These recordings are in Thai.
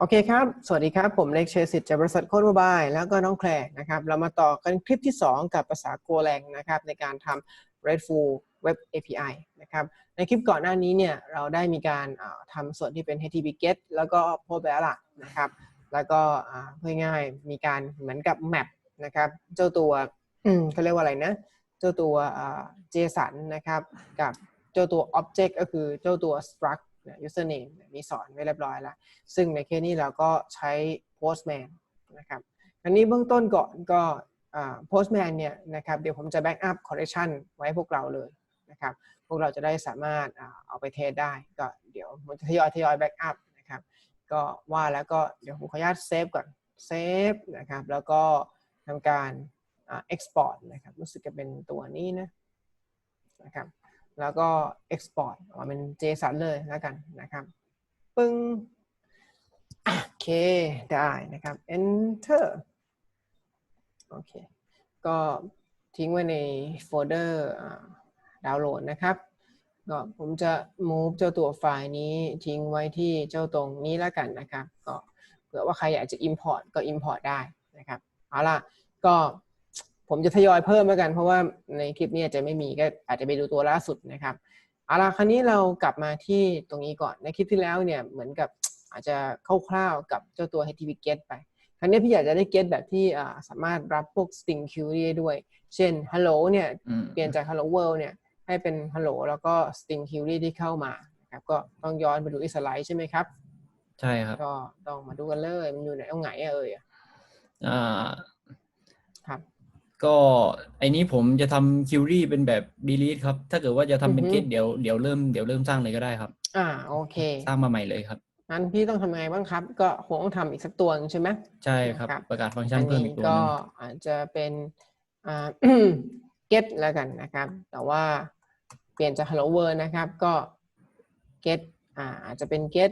โอเคครับ สวัสดีครับ ผมเล็กเชสิทธิ์จากบริษัทโคดมบาย แล้วก็น้องแคลร์นะครับ เรามาต่อกันคลิปที่ 2 กับภาษา Golang นะครับ ในการทำ RESTful Web API นะครับ ในคลิปก่อนหน้านี้เนี่ย เราได้มีการทำส่วนที่เป็น HTTP GET แล้วก็ POST ไปแล้วล่ะนะครับ แล้วก็เพื่อง่ายๆมีการเหมือนกับ map นะครับ เจ้าตัวเขาเรียกว่าอะไรนะ เจ้าตัว JSON นะครับ กับเจ้าตัว Object ก็คือเจ้าตัว struct username มีสอนไว้เรียบร้อยแล้ว ซึ่งในเคสนี้เราก็ใช้ Postman นะครับอันนี้เบื้องต้นก่อนก็ Postman เนี่ยนะครับเดี๋ยวผมจะ backup collection ไว้พวกเราเลยนะครับพวกเราจะได้สามารถเอาไปเทสได้ ก็เดี๋ยวผมจะทยอยทยอย backup นะครับก็ว่าแล้วก็เดี๋ยวผมขออนุญาตเซฟก่อนเซฟนะครับแล้วก็ทำการอ่า export นะครับรู้สึกจะเป็นตัวนี้นะนะครับ แล้วก็ export ออกมาเป็น JSON เลยแล้วกันนะครับ ปึ้งโอเค ได้นะครับ enter โอเค ก็ทิ้งไว้ในโฟลเดอร์ดาวน์โหลดนะครับ ก็ผมจะ move เจ้าตัวไฟล์นี้ทิ้งไว้ที่เจ้าตรงนี้แล้วกันนะครับ ก็เผื่อว่าใครอยากจะ import ก็ import ได้นะครับ เอาล่ะ ก็ ผมจะทยอยเพิ่มแล้วกัน เพราะว่าในคลิปนี้อาจจะไม่มีก็อาจจะไปดูตัวล่าสุดนะครับเอาล่ะคราวนี้เรากลับมาที่ตรงนี้ก่อนในคลิปที่แล้วเนี่ยเหมือนกับอาจจะคร่าวๆกับเจ้าตัว HTTP GET ไปคราวนี้พี่อยากจะได้ GET แบบที่อ่าสามารถรับพวก string query ได้ด้วย เช่น hello เนี่ยอืมเปลี่ยนจาก hello world เนี่ยให้เป็น hello แล้วก็ string query ที่เข้ามานะครับก็ต้องย้อนไปดูที่สไลด์ใช่ไหมครับ ใช่ครับ ก็ต้องมาดูกันเลย มันอยู่ไหนเอาไหนอะเอ่ยอ่าครับ ก็ไอ้นี้ผมจะทำคิวรี่เป็นแบบ delete ครับ ถ้าเกิดว่าจะทำเป็นอือฮึ get เดี๋ยวเดี๋ยวเริ่มเดี๋ยวเริ่มสร้างเลยก็ได้ครับ อ่าโอเคสร้างมาใหม่เลยครับ งั้นพี่ต้องทำยังไงบ้างครับ ก็คงต้องทำอีกสักตัวหนึ่งใช่ไหม ใช่ครับ ครับ ประกาศฟังก์ชันเพิ่มอีกตัวหก็นึงอาจจะเป็นอ่า get แล้วกันนะครับ แต่ว่าเปลี่ยนจาก hello world นะครับ ก็ get อ่าอาจจะเป็น get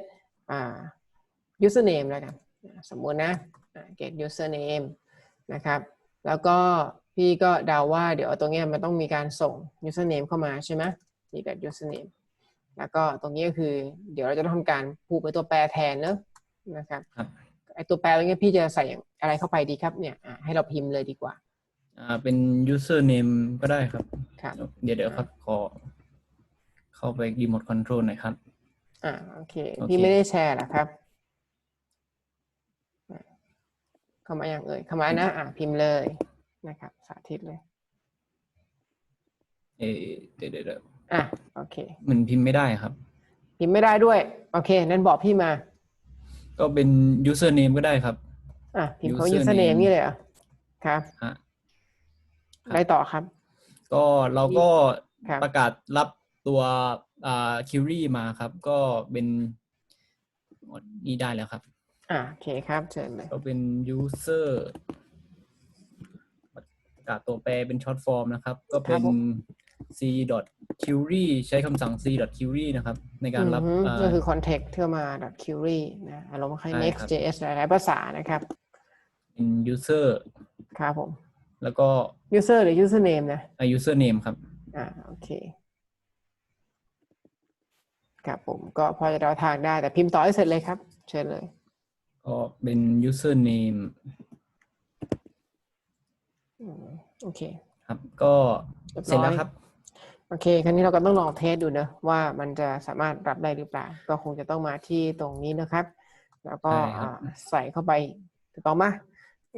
อ่า username แล้วกันอ่าสมมุตินะอ่า get username นะครับ แล้วก็พี่ก็เดาว่าเดี๋ยวตรงเนี้ยมันต้องมีการส่ง username เข้ามาใช่ไหมนี่กับ username แล้วก็ตรงนี้ก็คือ เดี๋ยวเราจะต้องทำการผูกเป็นตัวแปรแทนเนอะนะครับครับไอตัวแปรตรงนี้พี่จะใส่อะไรเข้าไปดีครับเนี่ยอะให้เราพิมพ์เลยดีกว่า อ่าเป็น username ก็ได้ครับครับเดี๋ยวเดี๋ยวครับขอเข้าไป remote control หน่อยครับ อ่าโอเคโอเค พี่ไม่ได้แชร์นะครับอะ เข้ามาอย่างเอ่ยเข้ามานะอะพิมพ์เลยนะครับ สาธิตเลย เออเดี๋ยวเดี๋ยวเดี๋ยวอะโอเค มันพิมพ์ไม่ได้ครับ พิมพ์ไม่ได้ด้วย โอเค นั่นบอกพี่มา ก็เป็น username ก็ได้ครับ อะพิมพ์เขา Username username นี่เลยเหรอะครับฮะครับได้ต่อครับ ก็เราก็ครับประกาศรับตัวอ่าคิวรี่มาครับ ก็เป็นนี่ได้แล้วครับ อะโอเคครับเชิญเลยก็เป็น user ประกาศตัวแปรเป็น short form นะครับ ก็เป็น c query ใช้คำสั่ง c query นะครับ ในการรับอือฮึอ่าก็คือ context เทื่อมา query นะอารมณ์คล้ายใช่ครับ next.js หลายๆภาษานะครับ เป็น user ครับผม แล้วก็ user หรือ username นะอ่า username ครับ อ่าโอเคครับผมก็พอจะเดาทางได้แต่พิมพ์ต่อให้เสร็จเลยครับ เชิญเลย ก็เป็น username อืมโอเค ครับก็เรียบร้อยเสร็จแล้วครับ โอเค ครั้นี้เราก็ต้องลองเทสดูนะ ว่ามันจะสามารถรับได้หรือเปล่า ก็คงจะต้องมาที่ตรงนี้นะครับ แล้วก็ใช่ครับอ่าใส่เข้าไปถูกต้องไหม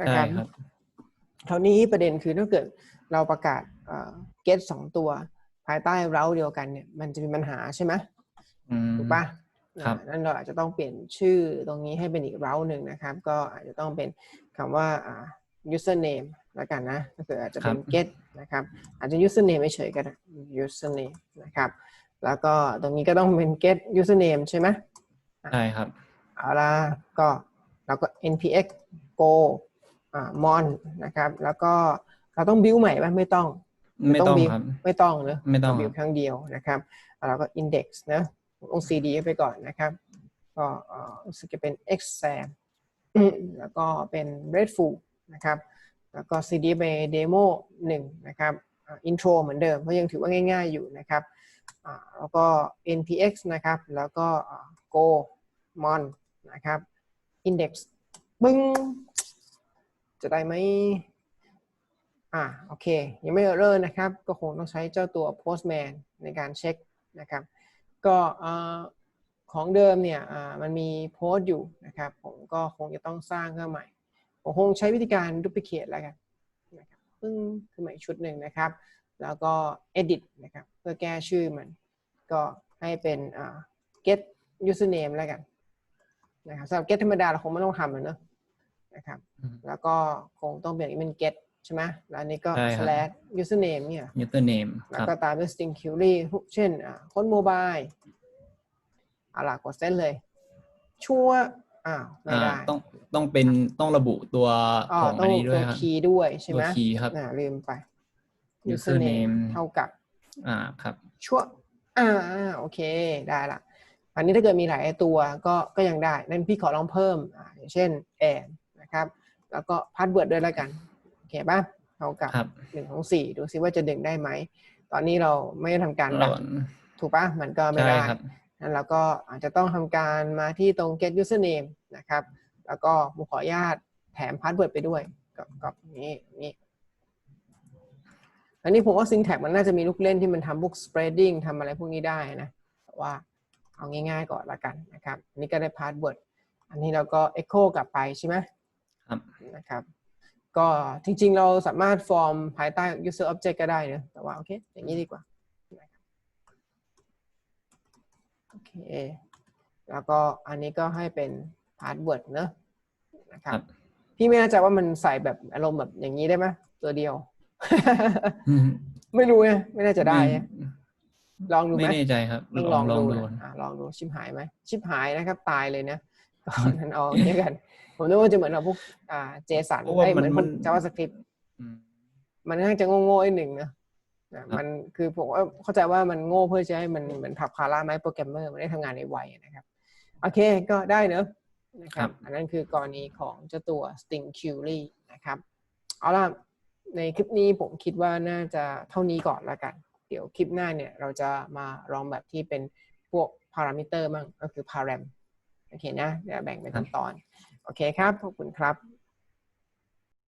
นะคใช่รับครับคราวนี้ประเด็นคือถ้าเกิดเราประกาศเอ่อ get สองตัว ภายใต้เราเดียวกันเนี่ย มันจะมีปัญหาใช่ไหมอืมถูกปะครับอ่า นั่นเราอาจจะต้องเปลี่ยนชื่อตรงนี้ให้เป็นอีกเราหนึ่งนะครับ ก็อาจจะต้องเป็นคำว่าอ่า username แล้วกันนะก็คืออาจจะเป็นครับ get นะครับ อาจจะ username ไม่เฉยๆก็ได้ username นะครับ แล้วก็ตรงนี้ก็ต้องเป็น get username ใช่ไหมใช่ครับเอาละก็เราก็ npx go อ่า mon นะครับ แล้วก็เราต้อง build ใหม่ไหมไม่ต้อง ไม่ต้อง build ครับ ไม่ต้องเนอะไม่ต้องบิวครั้งเดียวนะครับ แล้วเราก็ index นะ ต้อง cd ไปก่อนนะครับ ก็รู้สึกจะเป็น exam แล้วก็เป็น redful นะครับ แล้วก็ cd ไป demo หนึ่งนะครับอ่า intro เหมือนเดิมเพราะยังถือว่าง่าย ๆอยู่นะครับแล้วก็ npx นะครับ แล้วก็ go mon นะครับ index บึ้ง จะได้ไหมอ่าโอเค ยังไม่เริ่นะครับ ก็คงต้องใช้เจ้าตัว postman ในการเช็คนะครับ ก็เอ่อของเดิมเนี่ยอ่ามันมีโพสต์อยู่นะครับ ผมก็คงจะต้องสร้างขึ้นใหม่ ผมคงใช้วิธีการ duplicate แล้วกันนะครับปึ้งขึ้นมาอีกชุดหนึ่งนะครับ แล้วก็ edit นะครับ เพื่อแก้ชื่อมัน ก็ให้เป็นอ่า get username แล้วกันนะครับสำหรับ get ธรรมดาเราคงไม่ต้องทำเลยเนอะนะครับอืมแล้วก็คงต้องเปลี่ยนเป็น get ใช่ไหมแล้วอันนี้ก็ใช่ครับ slash username เนี่ย username แล้ควรับก็ตามด้วย string query เช่นอ่าค้นโมบายเอาล่ะกดเส้นเลย ชัวร์อ้าวไม่อ่าได้ต้องต้องเป็นต้องระบุตัวอ๋อของต้อัอนงนี้ด้ตัววยครับคีย์ด้วยใช่ไหมตัว key ครับอ่าลืมไป username username เท่ากับ อ่าครับ ชัวร์อ่าโอเคได้ละอันนี้ถ้าเกิดมีหลายตัวก็ก็ยังได้ นั่นพี่ขอลองเพิ่มอ่าอย่างเช่นแอนนะครับ แล้วก็พาสเวิร์ดด้วยแล้วกัน โอเคป่ะเท่ากับครับหนึ่งของสี่ดูซิว่าจะดึงได้ไหม ตอนนี้เราไม่ได้ทำการเราดันถูกป่ะมันก็ไม่ใช่ได้ครับนั้นเราก็อาจจะต้องทำการมาที่ตรง get username นะครับ แล้วก็ผมขออนุญาตแถมพาสเวิร์ดไปด้วยกับกับนี้นี้อันนี้ผมว่า syntax มันน่าจะมีลูกเล่นที่มันทำพวก spreading ทำอะไรพวกนี้ได้นะแต่ว่าเอาง่ายๆก่อนละกันนะครับ อันนี้ก็ได้พาสเวิร์ดอันนี้เราก็ echo กลับไปใช่ไหมครับนะครับ ก็จริงๆ เราสามารถฟอร์มภายใต้ user object ก็ได้นะ แต่ว่าโอเค อย่างนี้ดีกว่านะครับโอเค แล้วก็อันนี้ก็ให้เป็นพาสเวิร์ดเนอะนะครัครับบพี่ไม่แน่ใจว่ามันใส่แบบอารมณ์แบบอย่างนี้ได้ไหมตัวเดียวอืมไม่รู้ไงไม่น่าจะได้ไงลองดูไหไม่มแน่ใจครับต้องลลอองงลองดูดูนะอะลองดูชิบหายไหม ชิบหายนะครับ ตายเลยนะตอ นนั้นเอาอย่างนี้กัน ผมนึกว่าจะเหมือนกับพวกอ่าเจสันเพราะว่าไอ้ยเหมือนพมัวกน JavaScript อืมมันค่อนข้างจะโง่ๆไอ้หนึ่งนะนะมันคือผมว่าเข้าใจว่ามันโง่เพื่อจะให้มันเหมือนทับคาร่าไหมโปรแกรมเมอร์มันได้ทำงานในไวนะครับ โอเคก็ได้เนอะนะครับ อันนั้นคือกรณีของเจ้าตัว string query นะครับ เอาล่ะ ในคลิปนี้ผมคิดว่าน่าจะเท่านี้ก่อนละกัน เดี๋ยวคลิปหน้าเนี่ย เราจะมาลองแบบที่เป็นพวกพารามิเตอร์มั่งก็คือ param โอเคนะเดี๋ยวแบ่งเป็นขั้นตอน โอเคครับ ขอบคุณครับ